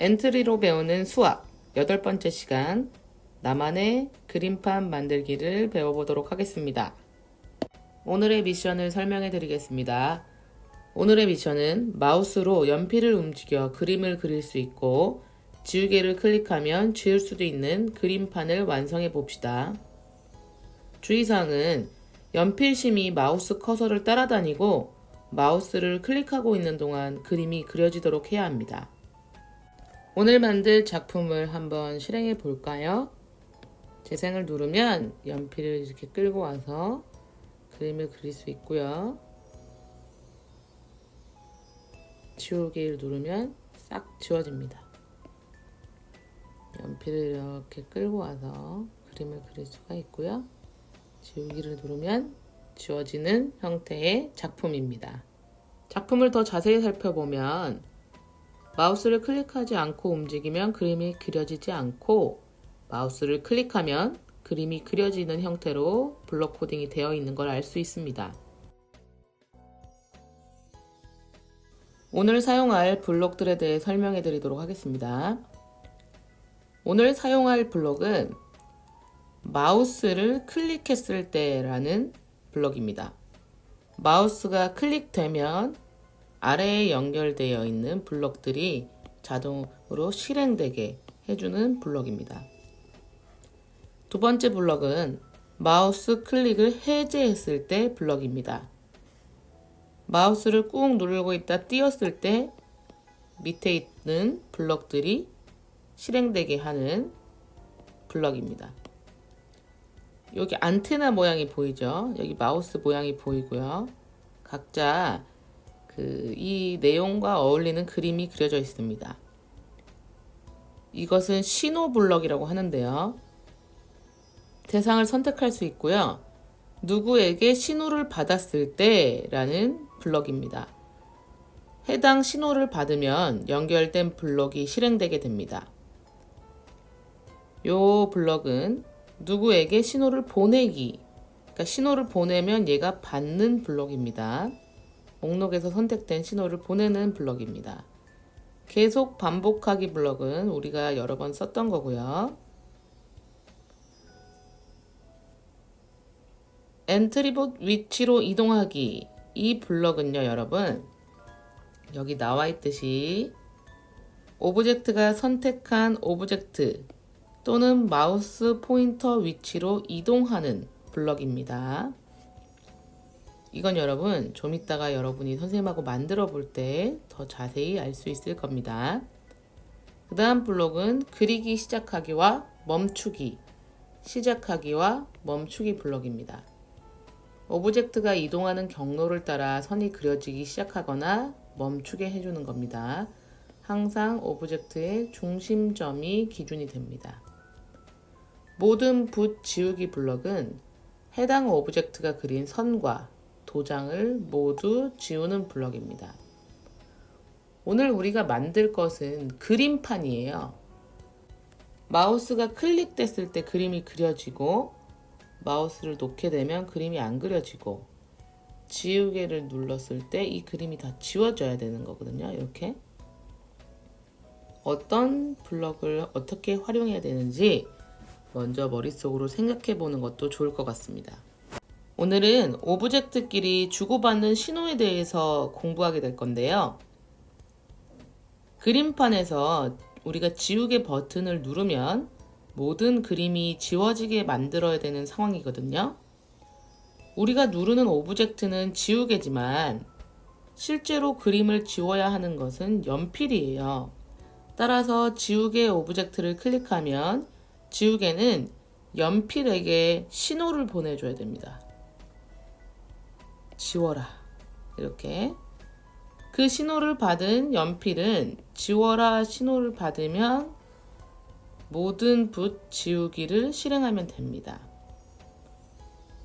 엔트리로 배우는 수학 여덟 번째 시간 나만의 그림판 만들기를 배워보도록 하겠습니다. 오늘의 미션을 설명해 드리겠습니다. 오늘의 미션은 마우스로 연필을 움직여 그림을 그릴 수 있고 지우개를 클릭하면 지울 수도 있는 그림판을 완성해 봅시다. 주의사항은 연필심이 마우스 커서를 따라다니고 마우스를 클릭하고 있는 동안 그림이 그려지도록 해야 합니다. 오늘 만들 작품을 한번 실행해 볼까요? 재생을 누르면 연필을 이렇게 끌고 와서 그림을 그릴 수 있고요. 지우개를 누르면 싹 지워집니다. 연필을 이렇게 끌고 와서 그림을 그릴 수가 있고요. 지우기를 누르면 지워지는 형태의 작품입니다. 작품을 더 자세히 살펴보면 마우스를 클릭하지 않고 움직이면 그림이 그려지지 않고 마우스를 클릭하면 그림이 그려지는 형태로 블록 코딩이 되어 있는 걸 알 수 있습니다. 오늘 사용할 블록들에 대해 설명해 드리도록 하겠습니다. 오늘 사용할 블록은 마우스를 클릭했을 때라는 블록입니다. 마우스가 클릭되면 아래에 연결되어 있는 블록들이 자동으로 실행되게 해주는 블록입니다. 두 번째 블록은 마우스 클릭을 해제했을 때 블록입니다. 마우스를 꾹 누르고 있다 띄었을 때 밑에 있는 블록들이 실행되게 하는 블럭입니다. 여기 안테나 모양이 보이죠? 여기 마우스 모양이 보이고요. 각자 그 이 내용과 어울리는 그림이 그려져 있습니다. 이것은 신호 블럭이라고 하는데요. 대상을 선택할 수 있고요. 누구에게 신호를 받았을 때라는 블럭입니다. 해당 신호를 받으면 연결된 블럭이 실행되게 됩니다. 요 블럭은 누구에게 신호를 보내기, 그러니까 신호를 보내면 얘가 받는 블럭입니다. 목록에서 선택된 신호를 보내는 블럭입니다. 계속 반복하기 블럭은 우리가 여러 번 썼던 거고요. 엔트리봇 위치로 이동하기 이 블럭은요 여러분 여기 나와 있듯이 오브젝트가 선택한 오브젝트 또는 마우스 포인터 위치로 이동하는 블럭입니다. 이건 여러분 좀 이따가 여러분이 선생님하고 만들어 볼 때 더 자세히 알 수 있을 겁니다. 그 다음 블록은 그리기 시작하기와 멈추기, 시작하기와 멈추기 블록입니다. 오브젝트가 이동하는 경로를 따라 선이 그려지기 시작하거나 멈추게 해주는 겁니다. 항상 오브젝트의 중심점이 기준이 됩니다. 모든 붓 지우기 블럭은 해당 오브젝트가 그린 선과 도장을 모두 지우는 블럭입니다. 오늘 우리가 만들 것은 그림판이에요. 마우스가 클릭됐을 때 그림이 그려지고 마우스를 놓게 되면 그림이 안 그려지고 지우개를 눌렀을 때 이 그림이 다 지워져야 되는 거거든요. 이렇게 어떤 블럭을 어떻게 활용해야 되는지 먼저 머릿속으로 생각해 보는 것도 좋을 것 같습니다. 오늘은 오브젝트끼리 주고받는 신호에 대해서 공부하게 될 건데요. 그림판에서 우리가 지우개 버튼을 누르면 모든 그림이 지워지게 만들어야 되는 상황이거든요. 우리가 누르는 오브젝트는 지우개지만 실제로 그림을 지워야 하는 것은 연필이에요. 따라서 지우개 오브젝트를 클릭하면 지우개는 연필에게 신호를 보내줘야 됩니다. 지워라. 이렇게. 그 신호를 받은 연필은 지워라 신호를 받으면 모든 붓 지우기를 실행하면 됩니다.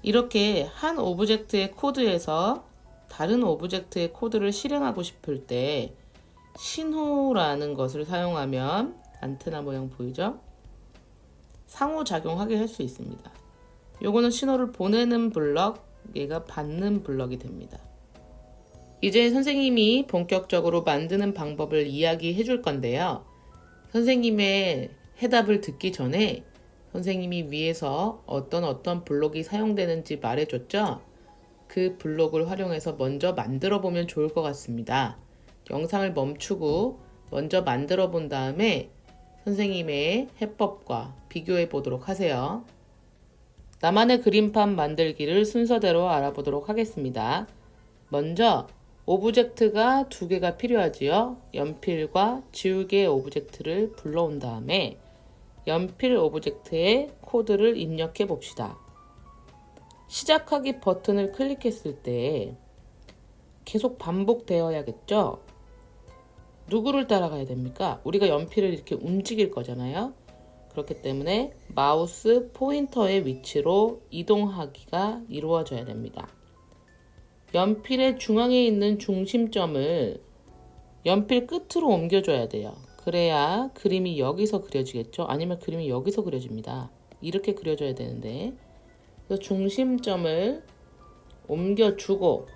이렇게 한 오브젝트의 코드에서 다른 오브젝트의 코드를 실행하고 싶을 때 신호라는 것을 사용하면 안테나 모양 보이죠? 상호작용하게 할 수 있습니다. 요거는 신호를 보내는 블럭, 얘가 받는 블럭이 됩니다. 이제 선생님이 본격적으로 만드는 방법을 이야기해 줄 건데요. 선생님의 해답을 듣기 전에 선생님이 위에서 어떤 어떤 블록이 사용되는지 말해줬죠? 그 블록을 활용해서 먼저 만들어 보면 좋을 것 같습니다. 영상을 멈추고 먼저 만들어 본 다음에 선생님의 해법과 비교해 보도록 하세요. 나만의 그림판 만들기를 순서대로 알아보도록 하겠습니다. 먼저 오브젝트가 두 개가 필요하지요. 연필과 지우개 오브젝트를 불러온 다음에 연필 오브젝트에 코드를 입력해 봅시다. 시작하기 버튼을 클릭했을 때 계속 반복되어야겠죠? 누구를 따라가야 됩니까? 우리가 연필을 이렇게 움직일 거잖아요. 그렇기 때문에 마우스 포인터의 위치로 이동하기가 이루어져야 됩니다. 연필의 중앙에 있는 중심점을 연필 끝으로 옮겨줘야 돼요. 그래야 그림이 여기서 그려지겠죠? 아니면 그림이 여기서 그려집니다. 이렇게 그려져야 되는데 중심점을 옮겨주고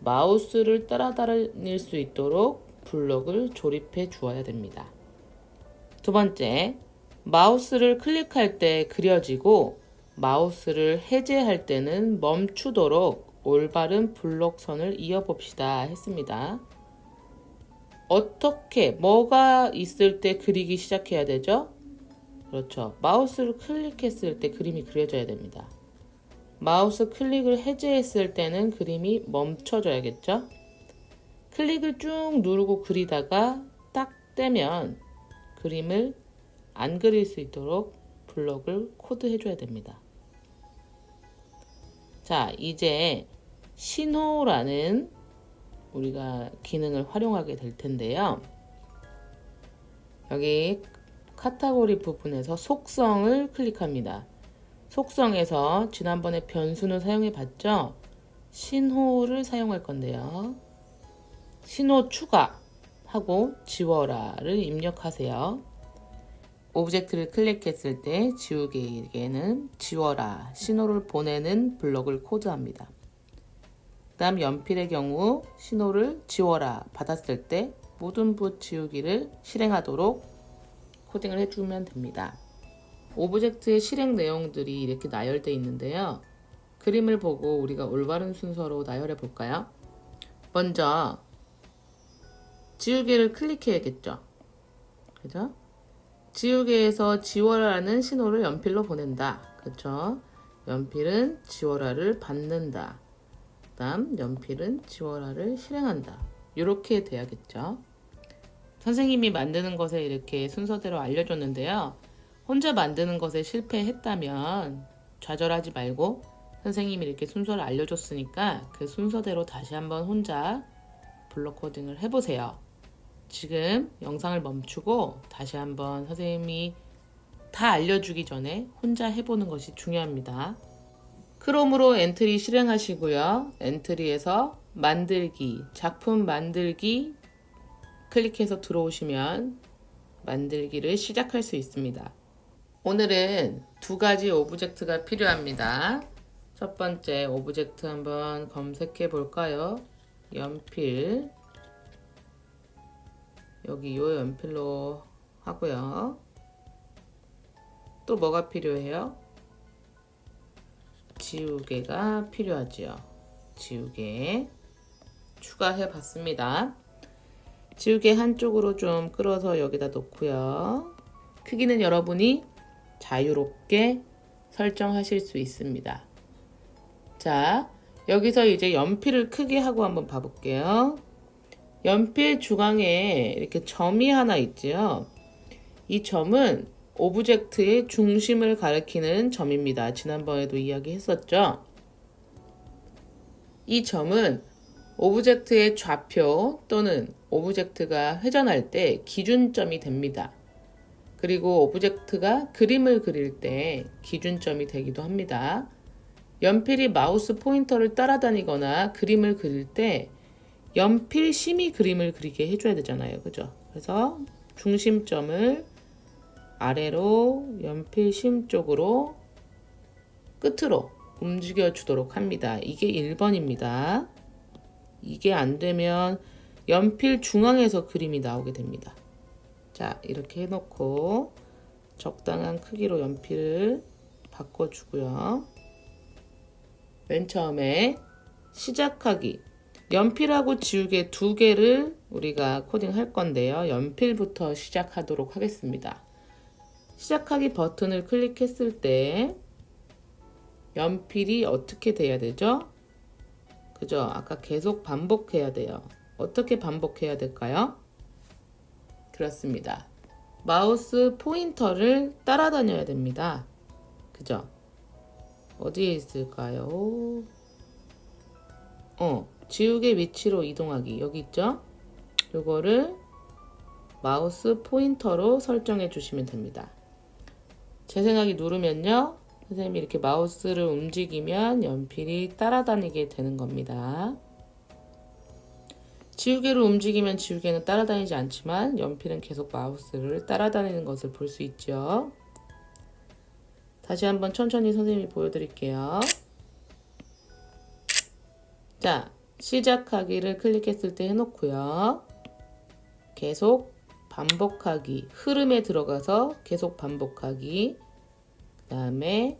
마우스를 따라다닐 수 있도록 블록을 조립해 주어야 됩니다. 두 번째, 마우스를 클릭할 때 그려지고 마우스를 해제할 때는 멈추도록 올바른 블록선을 이어봅시다 했습니다. 어떻게, 뭐가 있을 때 그리기 시작해야 되죠? 그렇죠. 마우스를 클릭했을 때 그림이 그려져야 됩니다. 마우스 클릭을 해제했을 때는 그림이 멈춰져야겠죠? 클릭을 쭉 누르고 그리다가 딱 떼면 그림을 안 그릴 수 있도록 블럭을 코드해 줘야 됩니다. 자, 이제 신호라는 우리가 기능을 활용하게 될 텐데요. 여기 카테고리 부분에서 속성을 클릭합니다. 속성에서 지난번에 변수는 사용해 봤죠? 신호를 사용할 건데요. 신호 추가하고 지워라를 입력하세요. 오브젝트를 클릭했을 때 지우개에게는 지워라 신호를 보내는 블럭을 코드합니다. 그 다음 연필의 경우 신호를 지워라 받았을 때 모든 붓 지우기를 실행하도록 코딩을 해주면 됩니다. 오브젝트의 실행 내용들이 이렇게 나열되어 있는데요. 그림을 보고 우리가 올바른 순서로 나열해 볼까요? 먼저 지우개를 클릭해야겠죠. 그죠? 지우개에서 지워라는 신호를 연필로 보낸다. 그렇죠? 연필은 지워라를 받는다. 그다음 연필은 지워라를 실행한다. 이렇게 돼야겠죠. 선생님이 만드는 것에 이렇게 순서대로 알려줬는데요. 혼자 만드는 것에 실패했다면 좌절하지 말고 선생님이 이렇게 순서를 알려줬으니까 그 순서대로 다시 한번 혼자 블록 코딩을 해보세요. 지금 영상을 멈추고 다시 한번 선생님이 다 알려주기 전에 혼자 해보는 것이 중요합니다. 크롬으로 엔트리 실행하시고요. 엔트리에서 만들기, 작품 만들기 클릭해서 들어오시면 만들기를 시작할 수 있습니다. 오늘은 두 가지 오브젝트가 필요합니다. 첫 번째 오브젝트 한번 검색해 볼까요? 연필 여기 요 연필로 하고요. 또 뭐가 필요해요? 지우개가 필요하지요. 지우개 추가해 봤습니다. 지우개 한쪽으로 좀 끌어서 여기다 놓고요. 크기는 여러분이 자유롭게 설정하실 수 있습니다. 자, 여기서 이제 연필을 크게 하고 한번 봐볼게요. 연필 중앙에 이렇게 점이 하나 있지요. 이 점은 오브젝트의 중심을 가리키는 점입니다. 지난번에도 이야기했었죠. 이 점은 오브젝트의 좌표 또는 오브젝트가 회전할 때 기준점이 됩니다. 그리고 오브젝트가 그림을 그릴 때 기준점이 되기도 합니다. 연필이 마우스 포인터를 따라다니거나 그림을 그릴 때 연필 심이 그림을 그리게 해줘야 되잖아요. 그죠? 그래서 중심점을 아래로 연필 심 쪽으로 끝으로 움직여 주도록 합니다. 이게 1번입니다. 이게 안 되면 연필 중앙에서 그림이 나오게 됩니다. 자, 이렇게 해놓고 적당한 크기로 연필을 바꿔주고요. 맨 처음에 시작하기. 연필하고 지우개 두 개를 우리가 코딩할 건데요. 연필부터 시작하도록 하겠습니다. 시작하기 버튼을 클릭했을 때 연필이 어떻게 돼야 되죠? 그죠? 아까 계속 반복해야 돼요. 어떻게 반복해야 될까요? 그렇습니다. 마우스 포인터를 따라다녀야 됩니다. 그죠? 어디에 있을까요? 어, 지우개 위치로 이동하기. 여기 있죠? 요거를 마우스 포인터로 설정해 주시면 됩니다. 재생하기 누르면요. 선생님이 이렇게 마우스를 움직이면 연필이 따라다니게 되는 겁니다. 지우개를 움직이면 지우개는 따라다니지 않지만 연필은 계속 마우스를 따라다니는 것을 볼 수 있죠. 다시 한번 천천히 선생님이 보여드릴게요. 자, 시작하기를 클릭했을 때 해놓고요. 계속 반복하기, 흐름에 들어가서 계속 반복하기, 그 다음에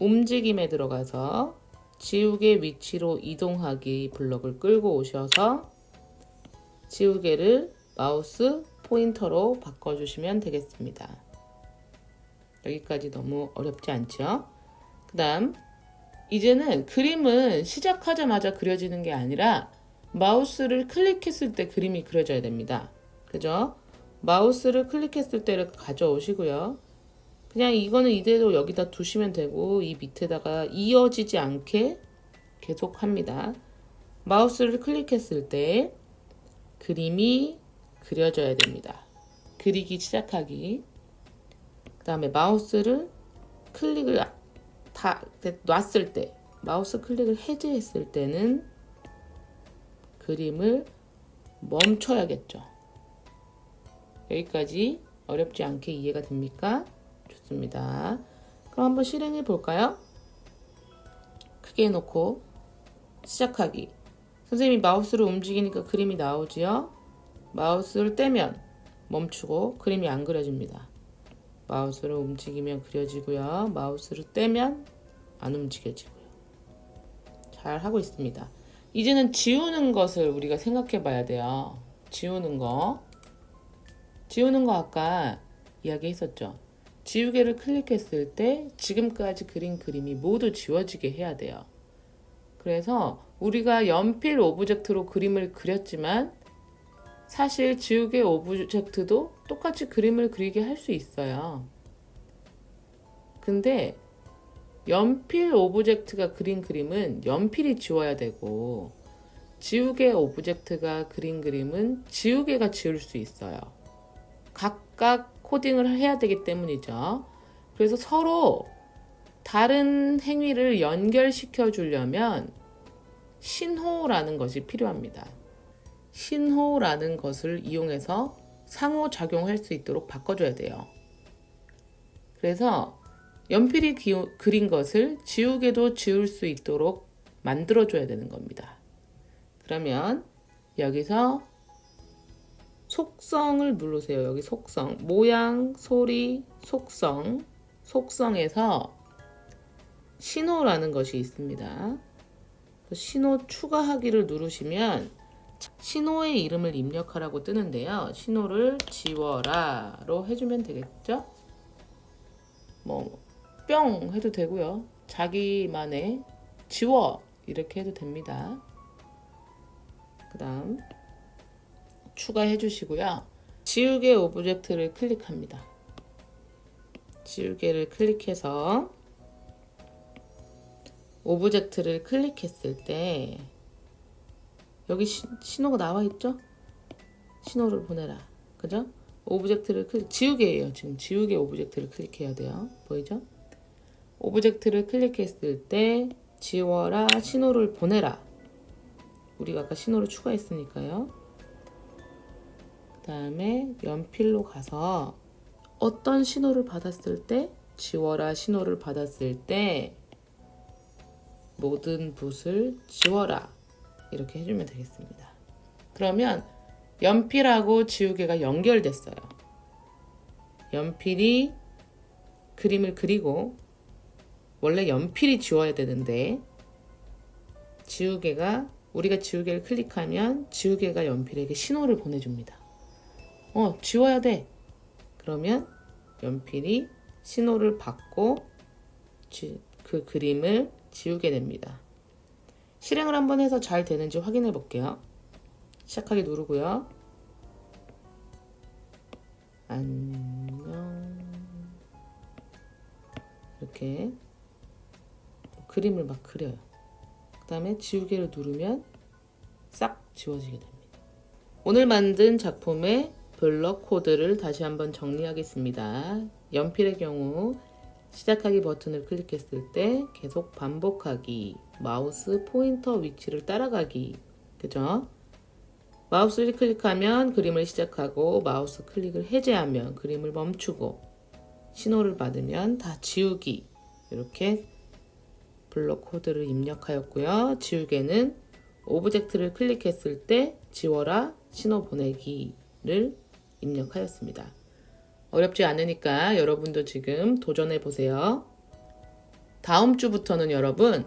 움직임에 들어가서 지우개 위치로 이동하기 블럭을 끌고 오셔서 지우개를 마우스 포인터로 바꿔주시면 되겠습니다. 여기까지 너무 어렵지 않죠? 그 다음 이제는 그림은 시작하자마자 그려지는 게 아니라 마우스를 클릭했을 때 그림이 그려져야 됩니다. 그죠? 마우스를 클릭했을 때를 가져오시고요. 그냥 이거는 이대로 여기다 두시면 되고 이 밑에다가 이어지지 않게 계속 합니다. 마우스를 클릭했을 때 그림이 그려져야 됩니다. 그리기 시작하기. 그 다음에 마우스를 클릭을 다 놨을 때, 마우스 클릭을 해제했을 때는 그림을 멈춰야겠죠. 여기까지 어렵지 않게 이해가 됩니까? 좋습니다. 그럼 한번 실행해 볼까요? 크게 해놓고 시작하기. 선생님이 마우스를 움직이니까 그림이 나오지요? 마우스를 떼면 멈추고 그림이 안 그려집니다. 마우스를 움직이면 그려지고요. 마우스를 떼면 안 움직여지고요. 잘 하고 있습니다. 이제는 지우는 것을 우리가 생각해 봐야 돼요. 지우는 거. 지우는 거 아까 이야기했었죠. 지우개를 클릭했을 때 지금까지 그린 그림이 모두 지워지게 해야 돼요. 그래서 우리가 연필 오브젝트로 그림을 그렸지만 사실 지우개 오브젝트도 똑같이 그림을 그리게 할 수 있어요. 근데 연필 오브젝트가 그린 그림은 연필이 지워야 되고 지우개 오브젝트가 그린 그림은 지우개가 지울 수 있어요. 각각 코딩을 해야 되기 때문이죠. 그래서 서로 다른 행위를 연결시켜 주려면 신호라는 것이 필요합니다. 신호라는 것을 이용해서 상호작용할 수 있도록 바꿔줘야 돼요. 그래서 연필이 기우, 그린 것을 지우개도 지울 수 있도록 만들어줘야 되는 겁니다. 그러면 여기서 속성을 누르세요. 여기 속성. 모양, 소리, 속성. 속성에서 신호라는 것이 있습니다. 신호 추가하기를 누르시면 신호의 이름을 입력하라고 뜨는데요. 신호를 지워라로 해주면 되겠죠? 뭐, 뿅 해도 되고요. 자기만의 지워 이렇게 해도 됩니다. 그 다음 추가해 주시고요. 지우개 오브젝트를 클릭합니다. 지우개를 클릭해서 오브젝트를 클릭했을 때 여기 시, 신호가 나와 있죠? 신호를 보내라. 그죠? 오브젝트를 클릭, 지우개예요. 지금 지우개 오브젝트를 클릭해야 돼요. 보이죠? 오브젝트를 클릭했을 때 지워라, 신호를 보내라. 우리가 아까 신호를 추가했으니까요. 그 다음에 연필로 가서 어떤 신호를 받았을 때 지워라 신호를 받았을 때 모든 붓을 지워라 이렇게 해주면 되겠습니다. 그러면 연필하고 지우개가 연결됐어요. 연필이 그림을 그리고 원래 연필이 지워야 되는데 지우개가 우리가 지우개를 클릭하면 지우개가 연필에게 신호를 보내줍니다. 어, 지워야 돼. 그러면 연필이 신호를 받고 지- 그 그림을 지우게 됩니다. 실행을 한번 해서 잘 되는지 확인해 볼게요. 시작하기 누르고요. 안녕. 이렇게 그림을 막 그려요. 그 다음에 지우개를 누르면 싹 지워지게 됩니다. 오늘 만든 작품의 블럭 코드를 다시 한번 정리하겠습니다. 연필의 경우 시작하기 버튼을 클릭했을 때 계속 반복하기, 마우스 포인터 위치를 따라가기, 그죠? 마우스를 클릭하면 그림을 시작하고 마우스 클릭을 해제하면 그림을 멈추고 신호를 받으면 다 지우기 이렇게 블록 코드를 입력하였고요. 지우개는 오브젝트를 클릭했을 때 지워라 신호 보내기를 입력하였습니다. 어렵지 않으니까 여러분도 지금 도전해 보세요. 다음 주부터는 여러분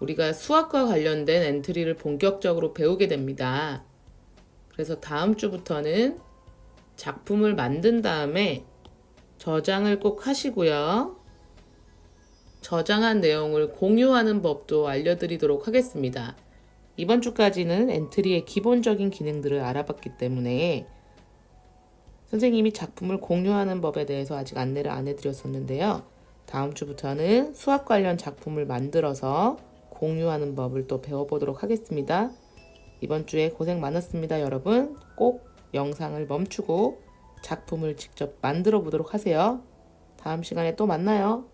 우리가 수학과 관련된 엔트리를 본격적으로 배우게 됩니다. 그래서 다음 주부터는 작품을 만든 다음에 저장을 꼭 하시고요. 저장한 내용을 공유하는 법도 알려드리도록 하겠습니다. 이번 주까지는 엔트리의 기본적인 기능들을 알아봤기 때문에 선생님이 작품을 공유하는 법에 대해서 아직 안내를 안 해드렸었는데요. 다음 주부터는 수학 관련 작품을 만들어서 공유하는 법을 또 배워보도록 하겠습니다. 이번 주에 고생 많았습니다, 여러분. 꼭 영상을 멈추고 작품을 직접 만들어 보도록 하세요. 다음 시간에 또 만나요.